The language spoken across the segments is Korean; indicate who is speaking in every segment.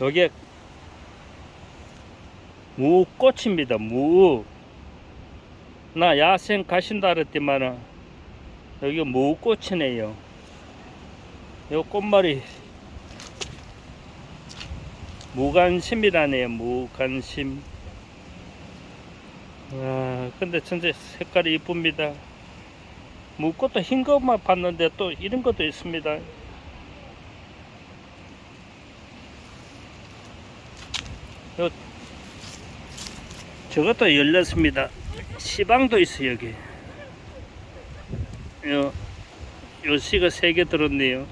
Speaker 1: 요게 무꽃입니다. 무. 나 야생 가신다 그랬더만은 여기 무꽃이네요. 요 꽃말이 무관심이라네요. 무관심. 와, 근데 진짜 색깔이 이쁩니다. 무꽃도 흰 것만 봤는데 또 이런 것도 있습니다. 요 저것도 열렸습니다. 시방도 있어요 여기. 요, 요 씨가 세 개 들었네요.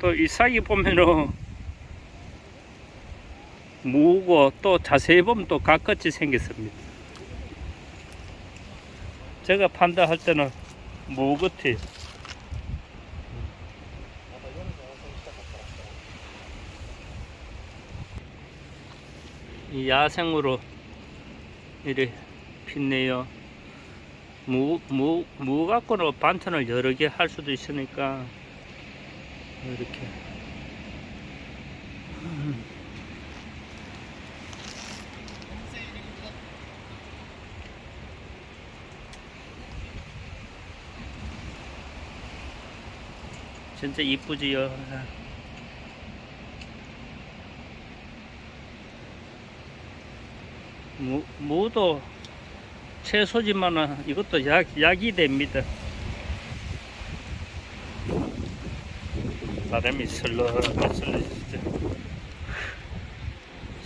Speaker 1: 또 이 사이 보면은 무고 또 자세히 보면 또 각같이 생겼습니다. 제가 판단할 때는 무 같아요. 이 야생으로 이래 핀네요. 무, 무, 무 갖고는 반찬을 여러 개 할 수도 있으니까 이렇게. 진짜 이쁘지요. 무, 무도 채소지만은 이것도 약, 약이 됩니다. 바람이 슬렁슬렁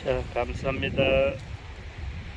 Speaker 1: 자, 감사합니다.